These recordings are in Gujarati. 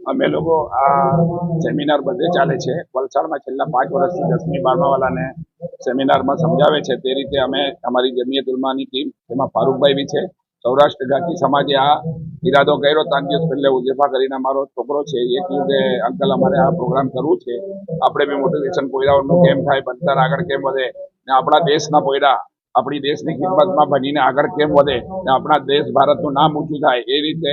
અમે લોકો આ સેમિનાર બધે ચાલે છે. વલસાડમાં છેલ્લા પાંચ વર્ષથી દસમી બારમા વાળાને સેમિનારમાં સમજાવે છે. તે રીતે અમે અમારી જમીયત ઉલમાની ટીમ એમાં ફારૂકભાઈ બી છે, સૌરાષ્ટ્ર ગાંધી સમાજે આ ઈરાદો કર્યો. ત્રણ દિવસ પહેલે ઉજેફા કરીને અમારો છોકરો છે. એ કહ્યું કે અંકલ અમારે આ પ્રોગ્રામ કરવું છે. આપણે બી મોટિવેશન પોયરાઓનું કેમ થાય ભણતર આગળ કેમ વધે ને આપણા દેશના પોયરા આપણી દેશની ખિદમતમાં બનીને આગળ કેમ વધે ને આપણા દેશ ભારતનું નામ ઊંચું થાય એ રીતે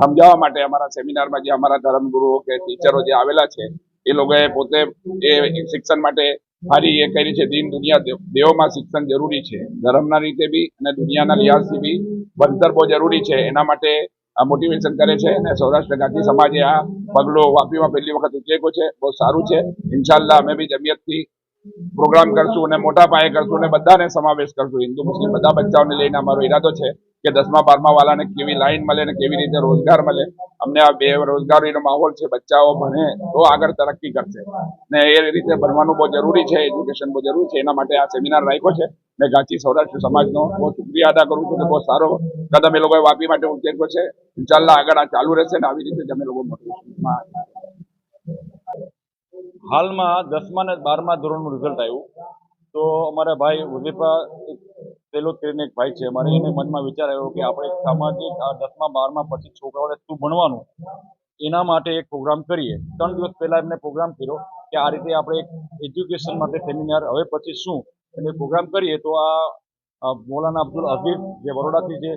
સમજાવવા માટે અમારા સેમિનારમાં જે અમારા ધર્મગુરુઓ કે ટીચરો જે આવેલા છે, એ લોકોએ પોતે એ શિક્ષણ માટે સારી એ કરી છે. દિન દુનિયા દેવોમાં શિક્ષણ જરૂરી છે. ધર્મના રીતે બી અને દુનિયાના લિહાજથી બી ભણતર બહુ જરૂરી છે. એના માટે આ મોટિવેશન કરે છે અને સૌરાષ્ટ્ર ગાંધી સમાજે આ પગલો વાપીમાં પહેલી વખત ઉચેકો છે. બહુ સારું છે. ઇન્શાલ્લાહ અમે બી જમિયતથી પ્રોગ્રામ કરશું અને મોટા પાયે કરશું અને બધાને સમાવેશ કરશું. હિન્દુ, મુસ્લિમ બધા બચ્ચાઓને લઈને અમારો ઈરાદો છે કે દસમા, બારમા વાળાને કેવી લાઈન મળે અને કેવી રીતે રોજગાર મળે. અમને આ બે રોજગારીનો માહોલ છે, બચ્ચાઓ ભણે તો આગળ તરક્કી કરશે. ને એ રીતે ભણવાનું બહુ જરૂરી છે, એજ્યુકેશન બહુ જરૂરી છે. એના માટે આ સેમિનાર રાખ્યો છે. મેં ગાંચી સૌરાષ્ટ્ર સમાજનો બહુ શુક્રિયા અદા કરું છું કે બહુ સારો કદમ એ લોકોએ વાપી માટે ઉચેક્યો છે. ઇન્શાલ્લાહ આગળ આ ચાલુ રહેશે ને આવી રીતે જ અમે લોકો મોટિવેશનમાં હાલમાં દસમા ને બારમા ધોરણનું રિઝલ્ટ આવ્યું. તો અમારા ભાઈ ઉઝેફા પેલો કરીને એક ભાઈ છે અમારે, એને મનમાં વિચાર આવ્યો કે આપણે સામાજિક, આ દસમા, બારમા પછી છોકરાઓને શું ભણવાનું? એના માટે એક પ્રોગ્રામ કરીએ. ત્રણ દિવસ પહેલા એમને પ્રોગ્રામ કર્યો કે આ રીતે આપણે એક એજ્યુકેશન માટે સેમિનાર હવે પછી શું? એને પ્રોગ્રામ કરીએ તો આ મૌલાના અબ્દુલ અઝીઝ જે બરોડાથી છે,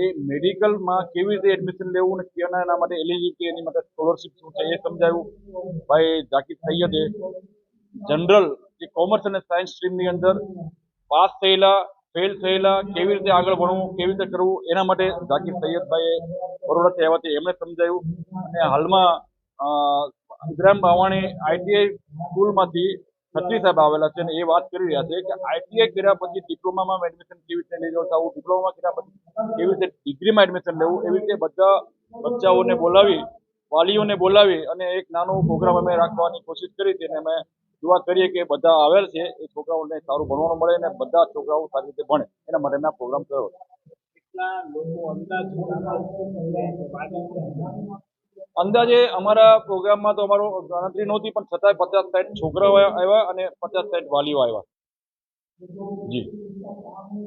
એ મેડિકલમાં કેવી રીતે એડમિશન લેવું અને કેના એના માટે એલિજિબિલિટી એની માટે સ્કોલરશિપ શું છે, એ સમજાવ્યું ભાઈ, જાકીર સૈયદે જનરલ જે કોમર્સ અને સાયન્સ સ્ટ્રીમની અંદર પાસ થયેલા ફેલ થયેલા, કેવી રીતે આગળ ભણવું, કેવી રીતે કરવું, એના માટે જાકીર સૈયદભાઈએ બરોડાથી આવ્યા એમણે સમજાવ્યું અને હાલમાં ઇબ્રાહિમ બાવાણી આઈટીઆઈ સ્કૂલમાંથી ખત્રી સાહેબ આવેલા છે અને એ વાત કરી રહ્યા છે કે આઈટીઆઈ કર્યા પછી ડિપ્લોમામાં એડમિશન કેવી રીતે લઈ જવું ડિપ્લોમા કર્યા પછી કેવી રીતે ડિગ્રીમાં એડમિશન લેવું, એવી રીતે બધા બચ્ચાઓને બોલાવી, વાલીઓને બોલાવી અને એક નાનો પ્રોગ્રામ અમે રાખવાની કોશિશ કરી હતી અને અમે દુઆ કરીએ કે બધા આવેલ છે, એ છોકરાઓને સારું ભણવાનું મળે અને બધા છોકરાઓ સારી રીતે ભણે. એના માટે મેં આ પ્રોગ્રામ કર્યો. અંદાજે અમારા પ્રોગ્રામમાં તો અમારો ગણતરી નહોતી, પણ છતાંય પચાસ સાઠ છોકરાઓ આવ્યા અને પચાસ સાઠ વાલીઓ આવ્યા. જી.